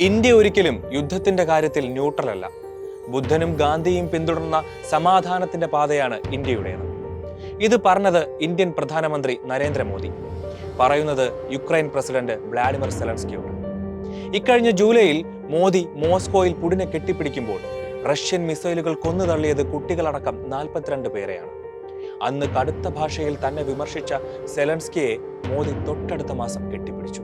India ഒരിക്കലും യുദ്ധത്തിന്റെ കാര്യത്തിൽ ന്യൂട്രൽ അല്ല. ബുദ്ധനും ഗാന്ധിയും പിന്തുടർന്ന സമാധാനത്തിന്റെ പാതയാണ് ഇന്ത്യയുടേത്. ഇത് പറഞ്ഞത് ഇന്ത്യൻ പ്രധാനമന്ത്രി നരേന്ദ്രമോദി. പറയുന്നത് യുക്രൈൻ പ്രസിഡന്റ് വ്ളാഡിമിർ സെലൻസ്കിയോട്. ഇക്കഴിഞ്ഞ ജൂലൈയിൽ മോദി മോസ്കോയിൽ പുടിനെ കെട്ടിപ്പിടിക്കുമ്പോൾ റഷ്യൻ മിസൈലുകൾ കൊന്നു തള്ളിയത് കുട്ടികളടക്കം നാൽപ്പത്തിരണ്ട് പേരെയാണ്. അന്ന് കടുത്ത ഭാഷയിൽ തന്നെ വിമർശിച്ച സെലൻസ്കിയെ മോദി തൊട്ടടുത്ത മാസം കെട്ടിപ്പിടിച്ചു.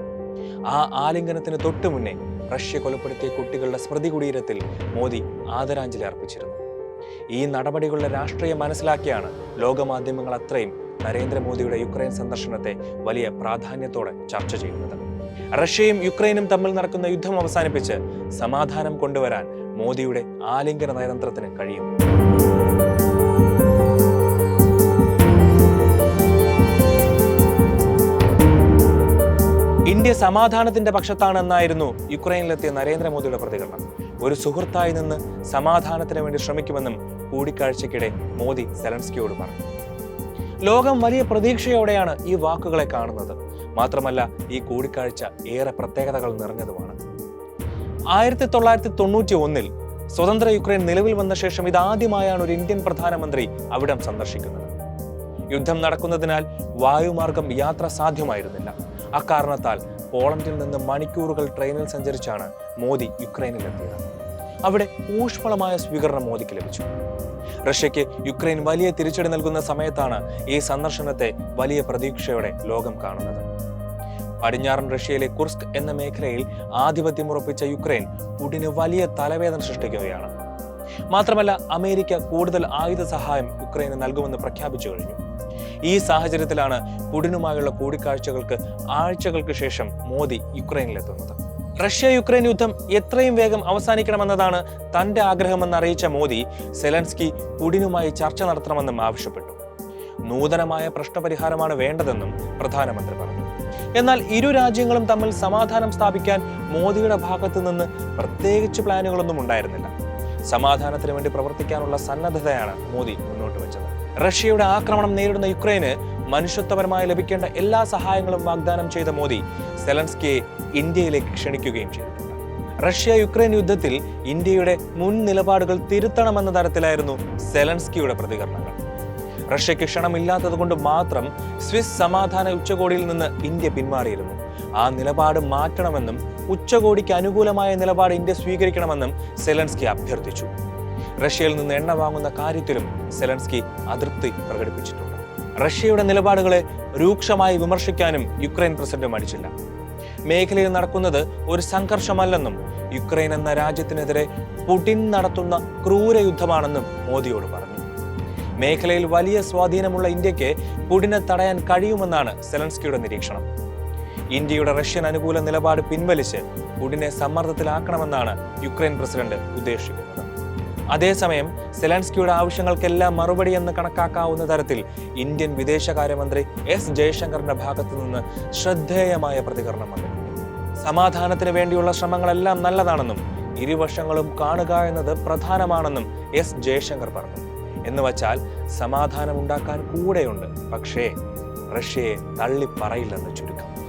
ആ ആലിംഗനത്തിന് തൊട്ടു മുന്നേ റഷ്യ കൊലപ്പെടുത്തിയ കുട്ടികളുടെ സ്മൃതി കുടീരത്തിൽ മോദി ആദരാഞ്ജലി അർപ്പിച്ചിരുന്നു. ഈ നടപടികളുടെ രാഷ്ട്രീയം മനസ്സിലാക്കിയാണ് ലോകമാധ്യമങ്ങൾ അത്രയും നരേന്ദ്രമോദിയുടെ യുക്രൈൻ സന്ദർശനത്തെ വലിയ പ്രാധാന്യത്തോടെ ചർച്ച ചെയ്യുന്നത്. റഷ്യയും യുക്രൈനും തമ്മിൽ നടക്കുന്ന യുദ്ധം അവസാനിപ്പിച്ച് സമാധാനം കൊണ്ടുവരാൻ മോദിയുടെ ആലിംഗന നയതന്ത്രത്തിന് കഴിയും. ഇന്ത്യ സമാധാനത്തിന്റെ പക്ഷത്താണെന്നായിരുന്നു യുക്രൈനിലെത്തിയ നരേന്ദ്രമോദിയുടെ പ്രതികരണം. ഒരു സുഹൃത്തായി നിന്ന് സമാധാനത്തിന് വേണ്ടി ശ്രമിക്കുമെന്നും കൂടിക്കാഴ്ചയ്ക്കിടെ മോദി സെലൻസ്കിയോട് പറഞ്ഞു. ലോകം വലിയ പ്രതീക്ഷയോടെയാണ് ഈ വാക്കുകളെ കാണുന്നത്. മാത്രമല്ല ഈ കൂടിക്കാഴ്ച ഏറെ പ്രത്യേകതകൾ നിറഞ്ഞതുമാണ്. ആയിരത്തി തൊള്ളായിരത്തി തൊണ്ണൂറ്റി ഒന്നിൽ സ്വതന്ത്ര യുക്രൈൻ നിലവിൽ വന്ന ശേഷം ഇതാദ്യമായാണ് ഒരു ഇന്ത്യൻ പ്രധാനമന്ത്രി അവിടം സന്ദർശിക്കുന്നത്. യുദ്ധം നടക്കുന്നതിനാൽ വായുമാർഗം യാത്ര സാധ്യമായിരുന്നില്ല. അക്കാരണത്താൽ പോളണ്ടിൽ നിന്ന് മണിക്കൂറുകൾ ട്രെയിനിൽ സഞ്ചരിച്ചാണ് മോദി യുക്രൈനിലെത്തിയത്. അവിടെ ഊഷ്മളമായ സ്വീകരണം മോദിക്ക് ലഭിച്ചു. റഷ്യയ്ക്ക് യുക്രൈൻ വലിയ തിരിച്ചടി നൽകുന്ന സമയത്താണ് ഈ സന്ദർശനത്തെ വലിയ പ്രതീക്ഷയോടെ ലോകം കാണുന്നത്. പടിഞ്ഞാറൻ റഷ്യയിലെ കുർസ്ക് എന്ന മേഖലയിൽ ആധിപത്യം ഉറപ്പിച്ച യുക്രൈൻ പുടിന് വലിയ തലവേദന സൃഷ്ടിക്കുകയാണ്. മാത്രമല്ല അമേരിക്ക കൂടുതൽ ആയുധ സഹായം യുക്രൈന് നൽകുമെന്ന് പ്രഖ്യാപിച്ചു കഴിഞ്ഞു. ഈ സാഹചര്യത്തിലാണ് പുടിനുമായുള്ള കൂടിക്കാഴ്ചകൾക്ക് ആഴ്ചകൾക്ക് ശേഷം മോദി യുക്രൈനിലെത്തുന്നത്. റഷ്യ യുക്രൈൻ യുദ്ധം എത്രയും വേഗം അവസാനിക്കണമെന്നതാണ് തന്റെ ആഗ്രഹമെന്ന് അറിയിച്ച മോദി സെലൻസ്കി പുടിനുമായി ചർച്ച നടത്തണമെന്നും ആവശ്യപ്പെട്ടു. നൂതനമായ പ്രശ്നപരിഹാരമാണ് വേണ്ടതെന്നും പ്രധാനമന്ത്രി പറഞ്ഞു. എന്നാൽ ഇരു രാജ്യങ്ങളും തമ്മിൽ സമാധാനം സ്ഥാപിക്കാൻ മോദിയുടെ ഭാഗത്തു നിന്ന് പ്രത്യേകിച്ച് പ്ലാനുകളൊന്നും ഉണ്ടായിരുന്നില്ല. സമാധാനത്തിന് വേണ്ടി പ്രവർത്തിക്കാനുള്ള സന്നദ്ധതയാണ് മോദി മുന്നോട്ട് വെച്ചത്. റഷ്യയുടെ ആക്രമണം നേരിടുന്ന യുക്രൈന് മനുഷ്യത്വപരമായി ലഭിക്കേണ്ട എല്ലാ സഹായങ്ങളും വാഗ്ദാനം ചെയ്ത മോദി സെലൻസ്കിയെ ഇന്ത്യയിലേക്ക് ക്ഷണിക്കുകയും ചെയ്തു. റഷ്യ യുക്രൈൻ യുദ്ധത്തിൽ ഇന്ത്യയുടെ മുൻ നിലപാടുകൾ തിരുത്തണമെന്ന തരത്തിലായിരുന്നു സെലൻസ്കിയുടെ പ്രതികരണങ്ങൾ. റഷ്യയ്ക്ക് ക്ഷണമില്ലാത്തതുകൊണ്ട് മാത്രം സ്വിസ് സമാധാന ഉച്ചകോടിയിൽ നിന്ന് ഇന്ത്യ പിന്മാറിയിരുന്നു. ആ നിലപാട് മാറ്റണമെന്നും ഉച്ചകോടിക്ക് അനുകൂലമായ നിലപാട് ഇന്ത്യ സ്വീകരിക്കണമെന്നും സെലൻസ്കി അഭ്യർത്ഥിച്ചു. റഷ്യയിൽ നിന്ന് എണ്ണ വാങ്ങുന്ന കാര്യത്തിലും സെലൻസ്കി അതൃപ്തി പ്രകടിപ്പിച്ചിട്ടുണ്ട്. റഷ്യയുടെ നിലപാടുകളെ രൂക്ഷമായി വിമർശിക്കാനും യുക്രൈൻ പ്രസിഡന്റ് മടിച്ചില്ല. മേഖലയിൽ നടക്കുന്നത് ഒരു സംഘർഷമല്ലെന്നും യുക്രൈൻ എന്ന രാജ്യത്തിനെതിരെ പുടിൻ നടത്തുന്ന ക്രൂര യുദ്ധമാണെന്നും മോദിയോട് പറഞ്ഞു. മേഖലയിൽ വലിയ സ്വാധീനമുള്ള ഇന്ത്യയ്ക്ക് പുടിനെ തടയാൻ കഴിയുമെന്നാണ് സെലൻസ്കിയുടെ നിരീക്ഷണം. ഇന്ത്യയുടെ റഷ്യൻ അനുകൂല നിലപാട് പിൻവലിച്ച് പുടിനെ സമ്മർദ്ദത്തിലാക്കണമെന്നാണ് യുക്രൈൻ പ്രസിഡന്റ് ഉദ്ദേശിക്കുന്നത്. അതേസമയം സെലൻസ്കിയുടെ ആവശ്യങ്ങൾക്കെല്ലാം മറുപടി എന്ന് കണക്കാക്കാവുന്ന തരത്തിൽ ഇന്ത്യൻ വിദേശകാര്യമന്ത്രി എസ് ജയശങ്കറിന്റെ ഭാഗത്തു നിന്ന് ശ്രദ്ധേയമായ പ്രതികരണം വന്നു. സമാധാനത്തിന് വേണ്ടിയുള്ള ശ്രമങ്ങളെല്ലാം നല്ലതാണെന്നും ഇരുവശങ്ങളും കാണുക എന്നത് പ്രധാനമാണെന്നും എസ് ജയശങ്കർ പറഞ്ഞു. എന്ന് വച്ചാൽ സമാധാനം ഉണ്ടാക്കാൻ കൂടെയുണ്ട്. പക്ഷേ റഷ്യയെ തള്ളിപ്പറയില്ലെന്ന് ചുരുക്കം.